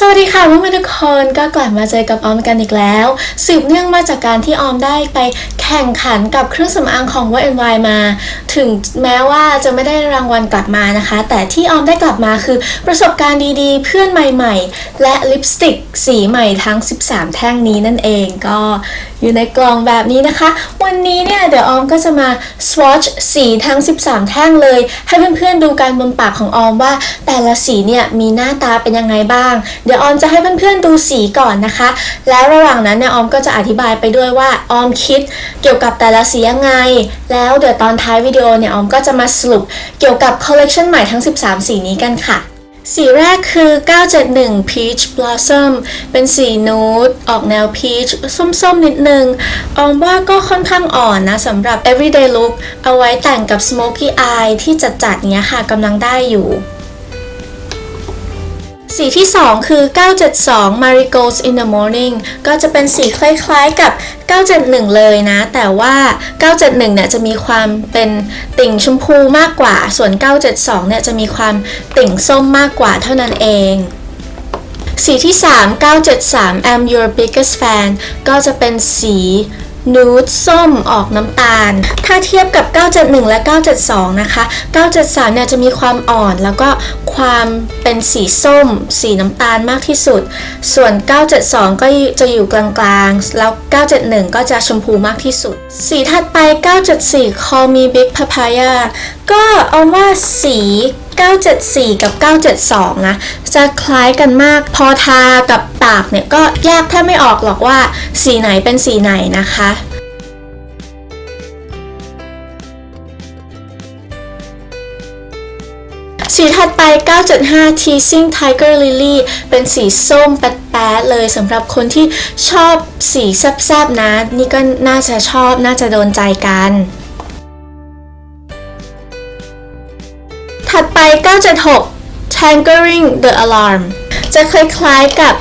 สวัสดีค่ะเพื่อนๆทุกคนก็กลับมาเจอกับออมกันอีกแล้ว สืบเนื่องมาจากการที่ออมได้ไปแข่งขันกับเครื่องสำอางของ w e n y มา ถึงแม้ว่าจะไม่ได้รางวัลกลับมานะคะ แต่ที่ออมได้กลับมาคือประสบการณ์ดีๆ เพื่อนใหม่ๆ และลิปสติกสีใหม่ทั้ง 13 แท่งนี้นั่นเองก็อยู่ในกล่องแบบนี้นะคะ วันนี้เนี่ยเดี๋ยวออมก็จะมา swatch สีทั้ง 13 แท่งเลย ให้เพื่อนๆดูการบนปากของออมว่า แต่ละสีเนี่ยมีหน้าตาเป็นยังไงบ้างเดี๋ยวออมจะให้เพื่อนๆดูสีก่อนนะคะ แล้วระหว่างนั้นเนี่ยออมก็จะอธิบายไปด้วยว่าออมคิดเกี่ยวกับแต่ละสียังไง แล้วเดี๋ยวตอนท้ายวิดีโอเนี่ยออมก็จะมาสรุปเกี่ยวกับคอลเลกชันใหม่ทั้ง 13 สีนี้กันค่ะสีแรกคือ 971 Peach Blossom เป็นสีนูดออกแนว peach ส้มๆ นิดนึง ออมว่าก็ค่อนข้างอ่อนนะสำหรับ everyday look เอาไว้แต่งกับ smoky eye ที่จัดๆเนี้ยค่ะกำลังได้อยู่ สีที่ 2 คือ 972 Marigolds in the Morning ก็จะเป็นสีคล้ายๆกับ 971 เลยนะ แต่ว่า 971 เนี่ยจะมีความเป็นติ่งชมพูมากกว่า ส่วน 972 เนี่ยจะมีความติ่งส้มมากกว่าเท่านั้นเองสีที่ 3 973 I'm your biggest fan ก็จะเป็นสี นูดส้มออกน้ำตาล ถ้าเทียบกับ 971 และ 972 นะคะ 973 เนี่ยจะมีความอ่อนแล้วก็ความเป็นสีส้ม สีน้ำตาลมากที่สุด ส่วน 972 ก็จะอยู่กลางๆ แล้ว 971 ก็จะชมพูมากที่สุด สีถัดไป 974 Call me big papaya ก็เอาว่าสี 974 กับ 972 นะ จะคล้ายกันมาก พอทากับปากเนี่ยก็แยกแทบไม่ออกหรอกว่าสีไหนเป็นสีไหนนะคะสีถัดไป975 Teasing Tiger Lily เป็นสีส้มแป๊ดๆเลยสำหรับคนที่ชอบสีแซบๆนะ นี่ก็น่าจะชอบน่าจะโดนใจกัน ถัดไป 976 Tangerine the Alarm จะคล้ายๆกับ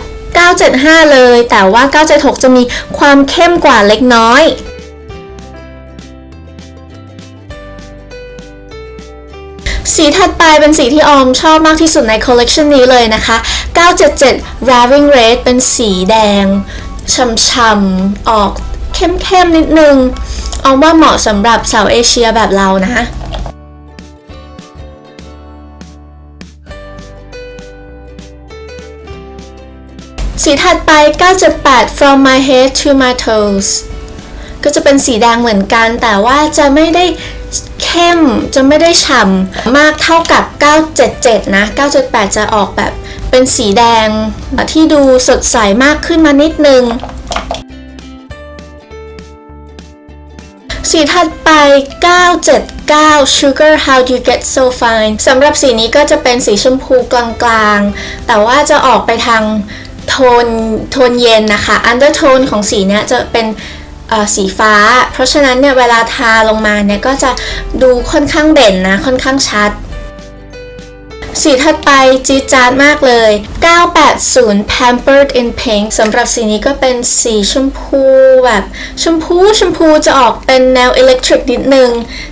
975 เลย แต่ว่า 976 จะมีความเข้มกว่าเล็กน้อยสีถัดไปเป็นสีที่ออมชอบมากที่สุดในคอลเลกชันนี้เลยนะคะ 977 Raving Red เป็นสีแดงช่ำๆออกเข้มๆนิดนึงออมว่าเหมาะสำหรับสาวเอเชียแบบเรานะ สีถัดไป 9.8 From My Head to My Toes ก็จะเป็นสีแดงเหมือนกัน แต่ว่าจะไม่ได้เข้มจะไม่ได้ฉ่ำมากเท่ากับ 977 นะ 9.8 จะออกแบบเป็นสีแดงที่ดูสดใสมากขึ้นมานิดนึง สีถัดไป 979 Sugar How You Get So Fine สำหรับสีนี้ก็จะเป็นสีชมพูกลางๆ แต่ว่าจะออกไปทาง โทนโทนเย็นนะคะ undertone ของสีเนี้ยจะเป็นสีฟ้า เพราะฉะนั้นเนี่ยเวลาทาลงมาเนี่ยก็จะดูค่อนข้างเด่นนะค่อนข้างชัด สีถัดไปจีดจาดมากเลย 980 Pampered in Pink สำหรับสีนี้ก็เป็นสีชมพูแบบชมพูชมพูจะออกเป็นแนวอิเล็กทริกนิดนึง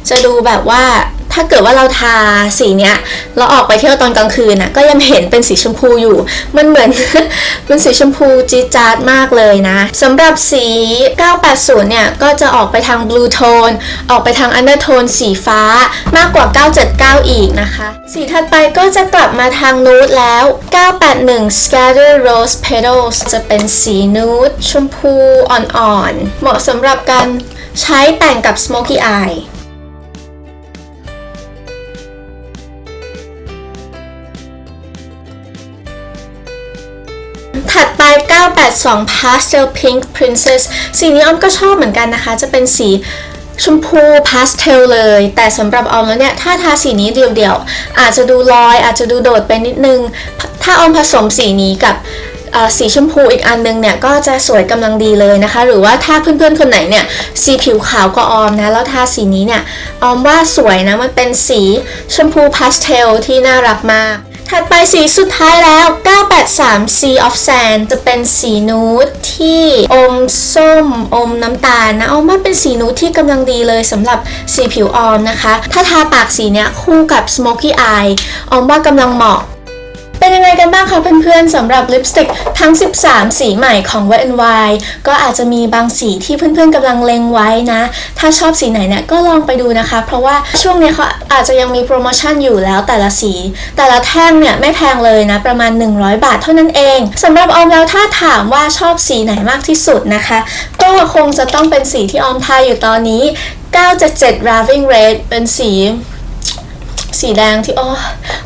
จะดูแบบว่า ถ้าเกิดว่าเราทาสีเนี้ยเราออกไปเที่ยวตอนกลางคืนน่ะก็ยังเห็นเป็นสีชมพูอยู่ มันเหมือน เป็นสีชมพูจีจาดมากเลยนะสำหรับสี 980 เนี่ย ก็จะออกไปทางบลูโทนออกไปทางอันเดอร์โทนสีฟ้ามากกว่า 979 อีกนะคะ สีถัดไปก็จะกลับมาทางนูดแล้ว 981 Scatter Rose Petals จะเป็นสีนูดชมพูอ่อนๆ เหมาะสำหรับการใช้แต่งกับ Smoky Eye ไป 982 Pastel Pink Princess สีนี้ออมก็ชอบเหมือนกันนะคะ จะเป็นสีชมพูพาสเทลเลย แต่สำหรับออมแล้วเนี่ย ถ้าทาสีนี้เดี่ยวๆ อาจจะดูลอย อาจจะดูโดดไปนิดนึง ถ้าออมผสมสีนี้กับสีชมพูอีกอันนึงเนี่ยก็จะสวยกำลังดีเลยนะคะ หรือว่าถ้าเพื่อนๆคนไหนเนี่ยสีผิวขาวก็ออมนะ แล้วทาสีนี้เนี่ยออมว่าสวยนะ มันเป็นสีชมพูพาสเทลที่น่ารักมาก ถัดไปสีสุดท้ายแล้ว 983 Sea of Sand จะเป็นสีนูดที่อมส้มอมน้ำตาลนะเอามาเป็นสีนูดที่กำลังดีเลยสำหรับสีผิวออมนะคะ ถ้าทาปากสีเนี้ยคู่กับ Smoky Eye ออมว่ากำลังเหมาะ เป็นยังไงกันบ้างคะเพื่อนๆสำหรับลิปสติกทั้ง 13 สีใหม่ของ Wet n Wild ก็อาจจะมีบางสีที่เพื่อนๆกำลังเล็งไว้นะ ถ้าชอบสีไหนเนี่ยก็ลองไปดูนะคะ เพราะว่าช่วงนี้เขาอาจจะยังมีโปรโมชั่นอยู่แล้วแต่ละสี แต่ละแท่งเนี่ยไม่แพงเลยนะ ประมาณ 100 บาทเท่านั้นเองสำหรับออมแล้วถ้าถามว่าชอบสีไหนมากที่สุดนะคะ ก็คงจะต้องเป็นสีที่ออมทายอยู่ตอนนี้ 977 Raving Red เป็นสี สีแดงที่อ๋อ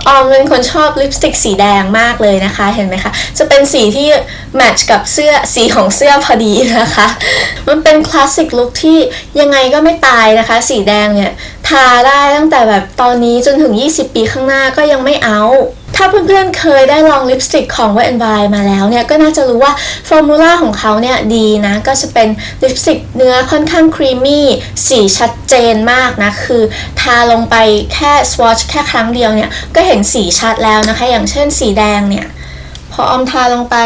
ออมเป็นคนชอบลิปสติกสีแดงมากเลยนะคะเห็นไหมคะจะเป็นสีที่แมทช์กับเสื้อสีของเสื้อพอดีนะคะ มันเป็นคลาสสิกลุคที่ยังไงก็ไม่ตายนะคะ สีแดงเนี่ยทาได้ตั้งแต่แบบตอนนี้จนถึง 20 ปีข้างหน้าก็ยังไม่เอา ถ้าเพื่อนๆเคยได้ลองลิปสติกของ Wet n Wild มาแล้วเนี่ยก็น่าจะรู้ว่าฟอร์มูล่าของเขาเนี่ยดีนะ ก็จะเป็นลิปสติกเนื้อค่อนข้างครีมมี่สีชัดเจนมากนะ คือทาลงไปแค่สวอชแค่ครั้งเดียวเนี่ย ก็เห็นสีชัดแล้วนะคะ อย่างเช่นสีแดงเนี่ย พอออมทาลงไป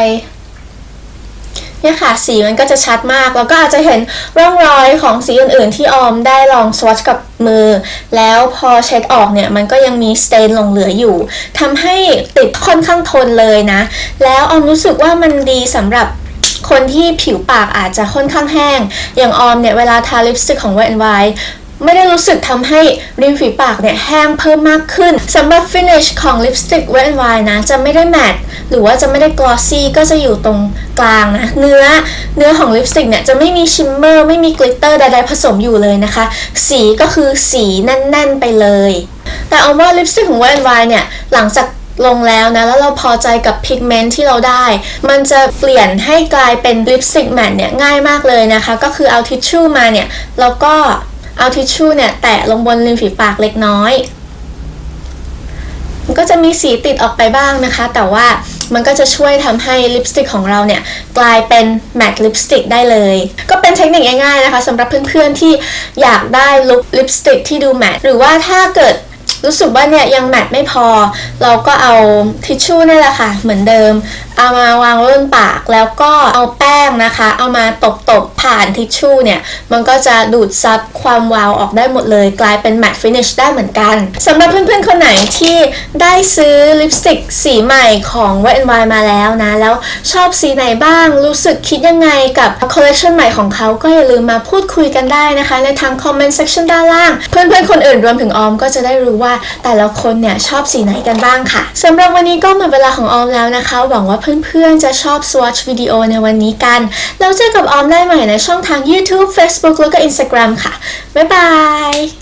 เนี่ยค่ะสีมันก็จะชัดมาก แล้วก็อาจจะเห็นร่องรอยของสีอื่นๆ ที่ออมได้ลองสวอชกับมือ แล้วพอเช็ดออกเนี่ยมันก็ยังมีสเตนหลงเหลืออยู่ทำให้ติดค่อนข้างทนเลยนะ แล้วออมรู้สึกว่ามันดีสำหรับคนที่ผิวปากอาจจะค่อนข้างแห้ง อย่างออมเนี่ยเวลาทาลิปสติกของ Wet n Wild ไม่ได้รู้สึกทำให้ริมฝีปากเนี่ยแห้งเพิ่มมากขึ้นสำหรับ finish ของลิปสติก Wet n Wild นะ จะไม่ได้แมตต์หรือว่าจะไม่ได้ glossy ก็จะอยู่ตรงกลางนะ เนื้อเนื้อของลิปสติกเนี่ยจะไม่มีชิมเมอร์ไม่มีกลิตเตอร์ใดๆผสมอยู่เลยนะคะ สีก็คือสีแน่นๆไปเลย แต่เอาว่าลิปสติกของ Wet n Wild เนี่ยหลังจากลงแล้วนะ แล้วเราพอใจกับพิกเมนต์ที่เราได้ มันจะเปลี่ยนให้กลายเป็นลิปสติกแมตต์เนี่ยง่ายมากเลยนะคะ ก็คือเอาทิชชู่มาเนี่ย แล้วก็ เอาทิชชู่เนี่ยแตะลงบนริมฝีปากเล็กน้อย มันก็จะมีสีติดออกไปบ้างนะคะ แต่ว่ามันก็จะช่วยทำให้ลิปสติกของเราเนี่ยกลายเป็นแมตต์ลิปสติกได้เลย ก็เป็นเทคนิคง่ายๆนะคะสำหรับเพื่อนๆที่อยากได้ลุคลิปสติกที่ดูแมตต์หรือว่าถ้าเกิด รู้สึกว่าเนี่ยยังแมตต์ไม่พอ เราก็เอาทิชชู่นี่แหละค่ะ เหมือนเดิม เอามาวางไว้บนปากแล้วก็เอาแป้งนะคะ เอามาตบๆผ่านทิชชู่เนี่ย มันก็จะดูดซับความวาวออกได้หมดเลย กลายเป็นแมตต์ฟินิชได้เหมือนกันสำหรับเพื่อนๆคนไหนที่ได้ซื้อลิปสติกสีใหม่ของ Wet n Wild มาแล้วนะ แล้วชอบสีไหนบ้างรู้สึกคิดยังไงกับคอลเลคชันใหม่ของเขาก็อย่าลืมมาพูดคุยกันได้นะคะ ในทางคอมเมนต์เซ c ชันด้านล่าง เพื่อนๆคนอื่นรวมถึงออมก็จะได้รู้ว่าว่าแต่ละคนเนี่ยชอบสีไหนกันบ้างค่ะสำหรับวันนี้ก็หมดเวลาของออมแล้วนะคะ หวังว่าเพื่อนๆจะชอบ swatch วิดีโอในวันนี้กันแล้วเจอกับออมได้ใหม่ในช่องทาง YouTube Facebook แล้วก็ Instagram ค่ะ บ๊ายบาย